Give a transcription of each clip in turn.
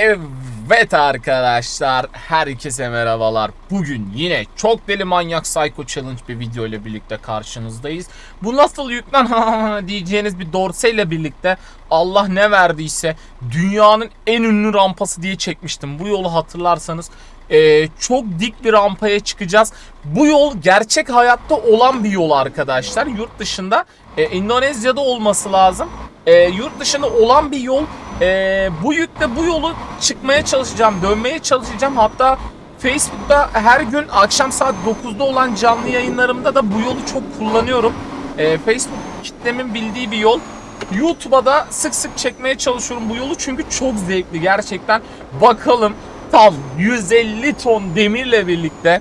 Evet arkadaşlar, herkese merhabalar. Bugün yine çok deli manyak psycho challenge bir video ile birlikte karşınızdayız. Bu nasıl yüklen diyeceğiniz bir dorse ile birlikte Allah ne verdiyse dünyanın en ünlü rampası diye çekmiştim. Bu yolu hatırlarsanız ee, çok dik bir rampaya çıkacağız. Bu yol gerçek hayatta olan bir yol arkadaşlar. Yurt dışında e, Endonezya'da olması lazım. E, yurt dışında olan bir yol. E, bu yükle bu yolu çıkmaya çalışacağım, dönmeye çalışacağım. Hatta Facebook'ta her gün akşam saat 9'da olan canlı yayınlarımda da bu yolu çok kullanıyorum. E, Facebook kitlemin bildiği bir yol. YouTube'a da sık sık çekmeye çalışıyorum bu yolu çünkü çok zevkli gerçekten. Bakalım tam 150 ton demirle birlikte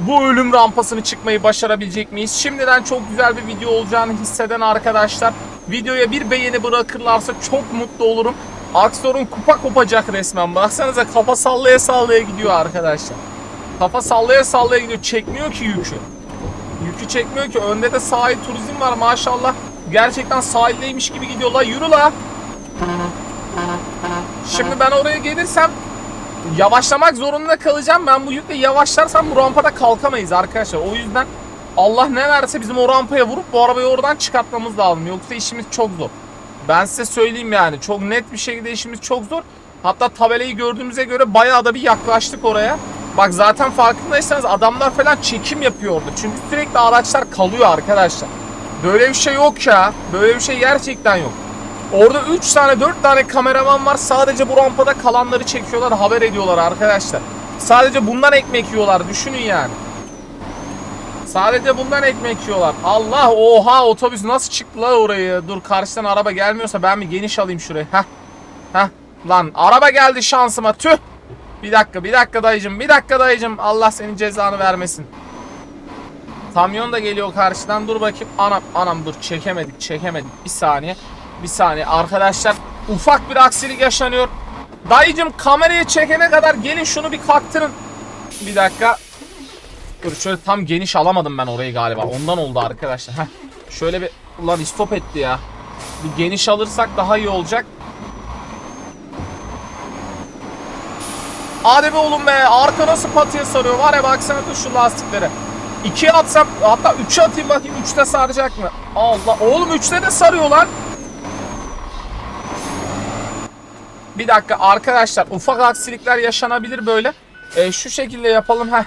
bu ölüm rampasını çıkmayı başarabilecek miyiz? Şimdiden çok güzel bir video olacağını hisseden arkadaşlar videoya bir beğeni bırakırlarsa çok mutlu olurum. Aksor'un kupa kopacak resmen. Baksanıza kafa sallaya sallaya gidiyor arkadaşlar. Kafa sallaya sallaya gidiyor. Çekmiyor ki yükü. Yükü çekmiyor ki. Önde de sahil turizm var maşallah. Gerçekten sahildeymiş gibi gidiyorlar. Yürü la. Şimdi ben oraya gelirsem yavaşlamak zorunda kalacağım. Ben bu yükle yavaşlarsam bu rampada kalkamayız arkadaşlar. O yüzden Allah ne verse bizim o rampaya vurup bu arabayı oradan çıkartmamız lazım. Yoksa işimiz çok zor. Ben size söyleyeyim yani. Çok net bir şekilde işimiz çok zor. Hatta tabelayı gördüğümüze göre bayağı da bir yaklaştık oraya. Bak zaten farkındaysanız adamlar falan çekim yapıyor orada. Çünkü sürekli araçlar kalıyor arkadaşlar. Böyle bir şey yok ya. Böyle bir şey gerçekten yok. Orada 3 tane 4 tane kameraman var. Sadece bu rampada kalanları çekiyorlar, haber ediyorlar arkadaşlar. Sadece bundan ekmek yiyorlar. Düşünün yani. Sadece bundan ekmek yiyorlar. Allah oha otobüs nasıl çıktı la orayı? Dur karşıdan araba gelmiyorsa ben bir geniş alayım şurayı. Heh. Heh. Lan araba geldi şansıma tüh. Bir dakika bir dakika dayıcım bir dakika dayıcım. Allah senin cezanı vermesin. Kamyon da geliyor karşıdan. Dur bakayım. Anam anam dur çekemedik çekemedik. Bir saniye. Bir saniye arkadaşlar ufak bir aksilik yaşanıyor. Dayıcım kamerayı çekene kadar gelin şunu bir kalktırın. Bir dakika. Dur şöyle tam geniş alamadım ben orayı galiba. Ondan oldu arkadaşlar. Heh. Şöyle bir ulan istop etti ya. Bir geniş alırsak daha iyi olacak. Hadi be oğlum be. Arka nasıl patiye sarıyor. Var ya baksana dur şu lastiklere. 2'ye atsam hatta 3'e atayım bakayım 3'te saracak mı? Allah oğlum 3'te de sarıyor lan. Bir dakika arkadaşlar ufak aksilikler yaşanabilir böyle. E, şu şekilde yapalım heh.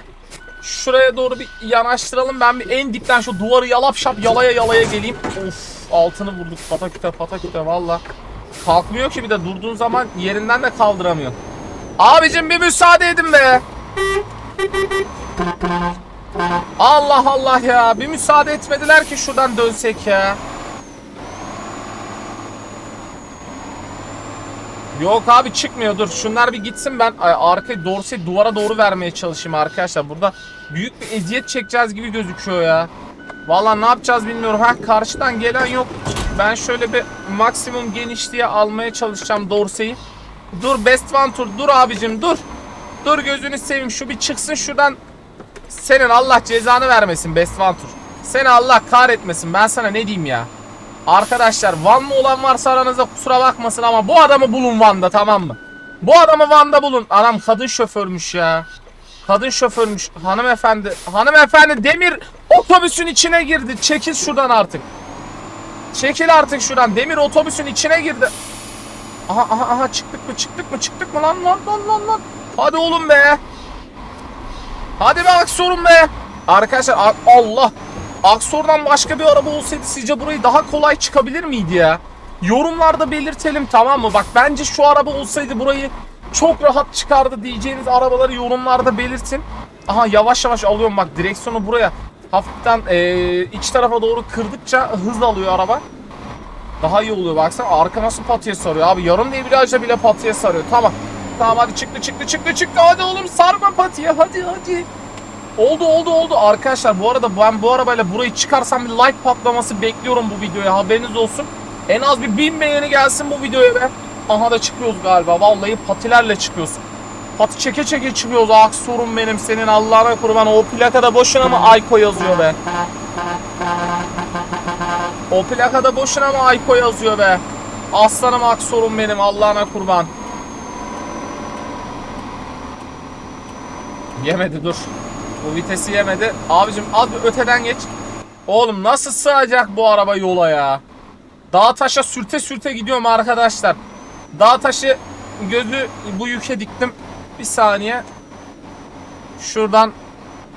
Şuraya doğru bir yanaştıralım. Ben bir en dipten şu duvarı yalap şap yalaya yalaya geleyim. Of altını vurduk pataküte pataküte valla. Kalkmıyor ki bir de durduğun zaman yerinden de kaldıramıyor. Abicim bir müsaade edin be. Allah Allah ya bir müsaade etmediler ki şuradan dönsek ya. Yok abi çıkmıyor dur şunlar bir gitsin ben arkayı dorse duvara doğru vermeye çalışayım arkadaşlar. Burada büyük bir eziyet çekeceğiz gibi gözüküyor ya. Vallahi ne yapacağız bilmiyorum. Ha karşıdan gelen yok. Ben şöyle bir maksimum genişliğe almaya çalışacağım dorseyi. Dur best one tour dur abicim dur. Dur gözünü seveyim şu bir çıksın şuradan. Senin Allah cezanı vermesin best one tour. Seni Allah kahretmesin ben sana ne diyeyim ya. Arkadaşlar Van'lı olan varsa aranızda kusura bakmasın ama bu adamı bulun Van'da tamam mı? Bu adamı Van'da bulun. Anam kadın şoförmüş ya. Kadın şoförmüş. Hanımefendi. Hanımefendi demir otobüsün içine girdi. Çekil şuradan artık. Çekil artık şuradan. Demir otobüsün içine girdi. Aha aha aha çıktık mı çıktık mı çıktık mı lan lan lan lan lan. Hadi oğlum be. Hadi be Aksor'um be. Arkadaşlar Allah. Aksor'dan başka bir araba olsaydı sizce burayı daha kolay çıkabilir miydi ya? Yorumlarda belirtelim tamam mı? Bak bence şu araba olsaydı burayı çok rahat çıkardı diyeceğiniz arabaları yorumlarda belirtin. Aha yavaş yavaş alıyorum bak direksiyonu buraya. Hafiften ee, iç tarafa doğru kırdıkça hız alıyor araba. Daha iyi oluyor baksana arka nasıl patiye sarıyor abi yarım debriyajla bile patiye sarıyor tamam. Tamam hadi çıktı çıktı çıktı çıktı hadi oğlum sarma patiye hadi hadi. Oldu oldu oldu arkadaşlar bu arada ben bu arabayla burayı çıkarsam bir like patlaması bekliyorum bu videoya haberiniz olsun. En az bir bin beğeni gelsin bu videoya be. Aha da çıkıyoruz galiba vallahi patilerle çıkıyoruz. Pati çeke çeke çıkıyoruz ah, aksorun benim senin Allah'ına kurban o plakada boşuna mı Ayko yazıyor be. O plakada boşuna mı Ayko yazıyor be. Aslanım ah, aksorun benim Allah'ına kurban. Yemedi dur. Bu vitesi yemedi. Abicim az bir öteden geç. Oğlum nasıl sığacak bu araba yola ya? Dağ taşa sürte sürte gidiyorum arkadaşlar. Dağ taşı gözü bu yüke diktim. Bir saniye. Şuradan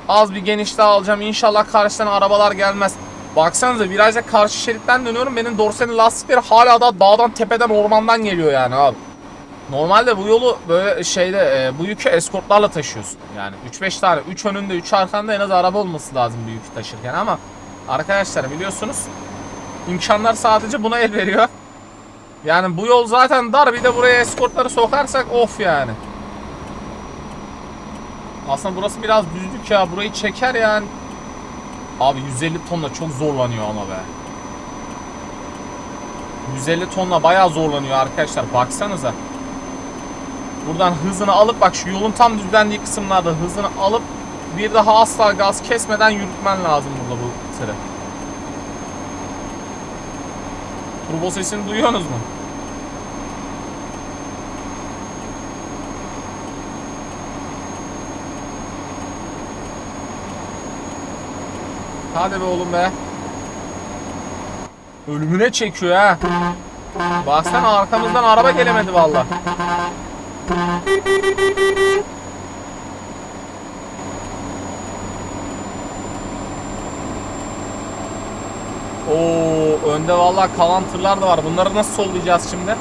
az bir geniş daha alacağım. İnşallah karşıdan arabalar gelmez. Baksanıza virajda karşı şeritten dönüyorum. Benim dorsenin lastikleri hala da dağdan tepeden ormandan geliyor yani abi. Normalde bu yolu böyle şeyde e, bu yükü eskortlarla taşıyorsun. Yani 3-5 tane 3 önünde 3 arkanda en az araba olması lazım bu yükü taşırken ama arkadaşlar biliyorsunuz imkanlar sadece buna el veriyor. Yani bu yol zaten dar bir de buraya eskortları sokarsak of yani. Aslında burası biraz düzlük ya burayı çeker yani. Abi 150 tonla çok zorlanıyor ama be. 150 tonla bayağı zorlanıyor arkadaşlar baksanıza. Buradan hızını alıp bak şu yolun tam düzlendiği kısımlarda hızını alıp bir daha asla gaz kesmeden yürütmen lazım burada bu tırı. Turbo sesini duyuyorsunuz mu? Hadi be oğlum be. Ölümüne çekiyor ha. Baksana arkamızdan araba gelemedi valla. Oo önde valla kalan tırlar da var. Bunları nasıl sollayacağız şimdi?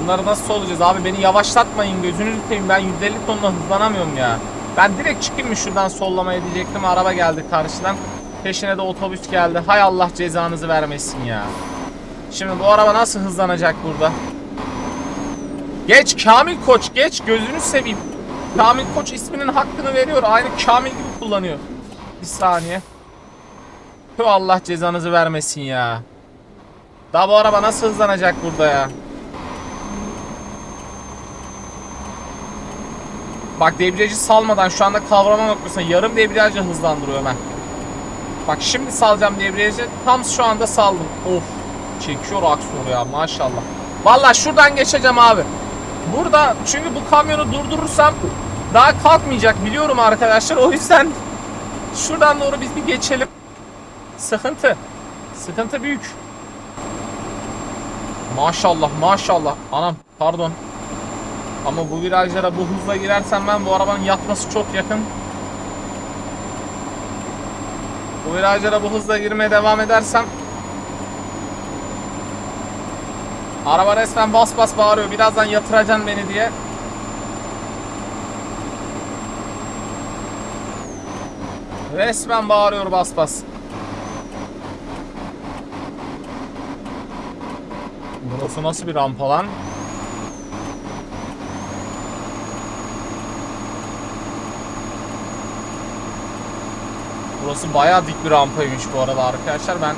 Bunları nasıl sollayacağız abi? Beni yavaşlatmayın gözünüzü seveyim. Ben 150 tonla hızlanamıyorum ya. Ben direkt çıkayım mı şuradan sollamaya diyecektim. Araba geldi karşıdan. Peşine de otobüs geldi. Hay Allah cezanızı vermesin ya. Şimdi bu araba nasıl hızlanacak burada? Geç Kamil Koç geç gözünü seveyim. Kamil Koç isminin hakkını veriyor. Aynı Kamil gibi kullanıyor. Bir saniye. Tüh Allah cezanızı vermesin ya. Daha bu araba nasıl hızlanacak burada ya? Bak debriyajı salmadan şu anda kavrama noktasına yarım debriyajla hızlandırıyor hemen. Bak şimdi salacağım debriyajı. Tam şu anda saldım. Of. Çekiyor aksiyonu ya maşallah. Valla şuradan geçeceğim abi. Burada çünkü bu kamyonu durdurursam daha kalkmayacak biliyorum arkadaşlar. O yüzden şuradan doğru biz bir geçelim. Sıkıntı. Sıkıntı büyük. Maşallah maşallah. Anam pardon. Ama bu virajlara bu hızla girersem ben bu arabanın yatması çok yakın. Bu virajlara bu hızla girmeye devam edersem Araba resmen bas bas bağırıyor. Birazdan yatıracaksın beni diye. Resmen bağırıyor bas bas. Burası nasıl bir rampa lan? Burası bayağı dik bir rampaymış bu arada arkadaşlar. Ben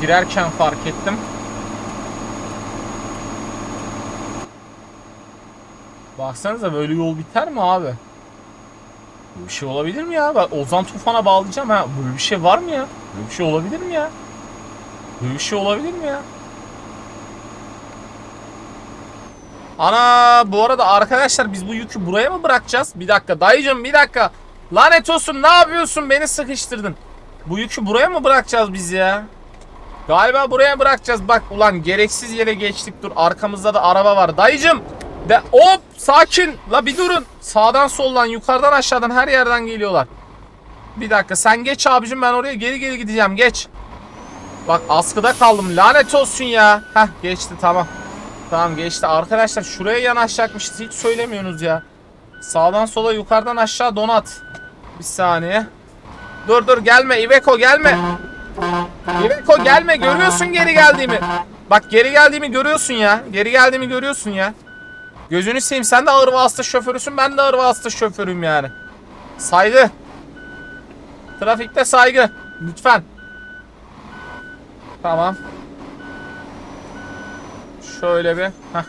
girerken fark ettim. Baksanıza böyle yol biter mi abi? Böyle bir şey olabilir mi ya? Ben Ozan Tufan'a bağlayacağım ha. Böyle bir şey var mı ya? Böyle bir şey olabilir mi ya? Böyle bir şey olabilir mi ya? Ana bu arada arkadaşlar biz bu yükü buraya mı bırakacağız? Bir dakika dayıcım bir dakika. Lanet olsun ne yapıyorsun beni sıkıştırdın. Bu yükü buraya mı bırakacağız biz ya? Galiba buraya bırakacağız. Bak ulan gereksiz yere geçtik. Dur arkamızda da araba var. Dayıcım. De hop sakin. La bir durun. Sağdan soldan yukarıdan aşağıdan her yerden geliyorlar. Bir dakika sen geç abicim ben oraya geri geri gideceğim geç. Bak askıda kaldım lanet olsun ya. Heh geçti tamam. Tamam geçti. Arkadaşlar şuraya yanaşacakmışız. Hiç söylemiyorsunuz ya. Sağdan sola yukarıdan aşağı donat. Bir saniye. Dur dur gelme Iveco gelme. Iveco gelme görüyorsun geri geldiğimi. Bak geri geldiğimi görüyorsun ya. Geri geldiğimi görüyorsun ya. Gözünü seveyim sen de ağır vasıta şoförüsün ben de ağır vasıta şoförüyüm yani. Saygı. Trafikte saygı. Lütfen. Tamam. Şöyle bir. Heh.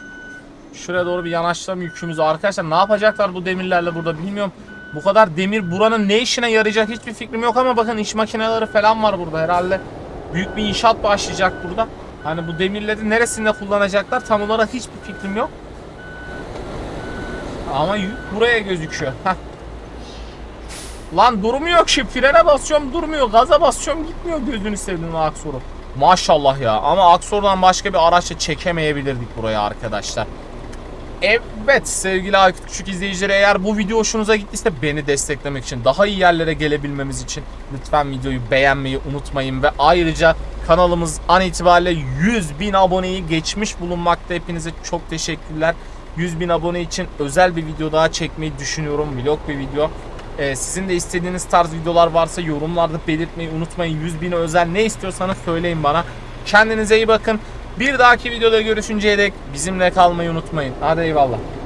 Şuraya doğru bir yanaştalım yükümüzü. Arkadaşlar ne yapacaklar bu demirlerle burada bilmiyorum. Bu kadar demir buranın ne işine yarayacak hiçbir fikrim yok ama bakın iş makineleri falan var burada herhalde. Büyük bir inşaat başlayacak burada. Hani bu demirleri neresinde kullanacaklar tam olarak hiçbir fikrim yok. Ama buraya gözüküyor. Heh. Lan durmuyor ki frene basıyorum durmuyor gaza basıyorum gitmiyor gözünü sevdiğim Aksor'u. Maşallah ya ama Aksor'dan başka bir araçla çekemeyebilirdik buraya arkadaşlar. Evet sevgili Aykut Küçük izleyicileri eğer bu video hoşunuza gittiyse beni desteklemek için daha iyi yerlere gelebilmemiz için lütfen videoyu beğenmeyi unutmayın ve ayrıca kanalımız an itibariyle 100 bin aboneyi geçmiş bulunmakta hepinize çok teşekkürler 100 bin abone için özel bir video daha çekmeyi düşünüyorum. Vlog bir video. Ee, sizin de istediğiniz tarz videolar varsa yorumlarda belirtmeyi unutmayın. 100 bin özel ne istiyorsanız söyleyin bana. Kendinize iyi bakın. Bir dahaki videoda görüşünceye dek bizimle kalmayı unutmayın. Hadi eyvallah